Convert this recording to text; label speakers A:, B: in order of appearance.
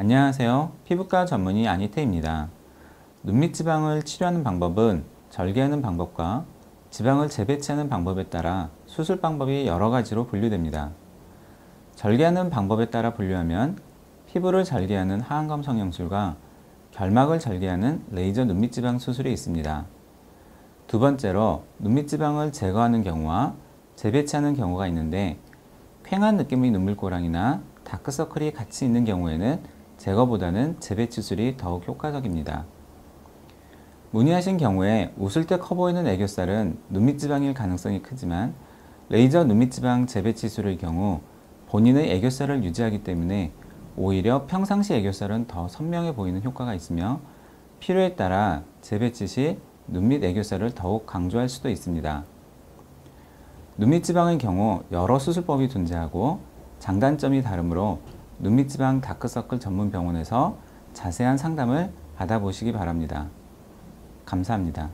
A: 안녕하세요. 피부과 전문의 아니테입니다. 눈밑 지방을 치료하는 방법은 절개하는 방법과 지방을 재배치하는 방법에 따라 수술 방법이 여러 가지로 분류됩니다. 절개하는 방법에 따라 분류하면 피부를 절개하는 하안검 성형술과 결막을 절개하는 레이저 눈밑 지방 수술이 있습니다. 두 번째로 눈밑 지방을 제거하는 경우와 재배치하는 경우가 있는데 퀭한 느낌의 눈물고랑이나 다크서클이 같이 있는 경우에는 제거보다는 재배 치술이 더욱 효과적입니다. 문의하신 경우에 웃을 때 커 보이는 애교살은 눈밑 지방일 가능성이 크지만 레이저 눈밑 지방 재배 치술의 경우 본인의 애교살을 유지하기 때문에 오히려 평상시 애교살은 더 선명해 보이는 효과가 있으며 필요에 따라 재배치 시 눈밑 애교살을 더욱 강조할 수도 있습니다. 눈밑 지방의 경우 여러 수술법이 존재하고 장단점이 다르므로 눈밑 지방 다크서클 전문 병원에서 자세한 상담을 받아보시기 바랍니다. 감사합니다.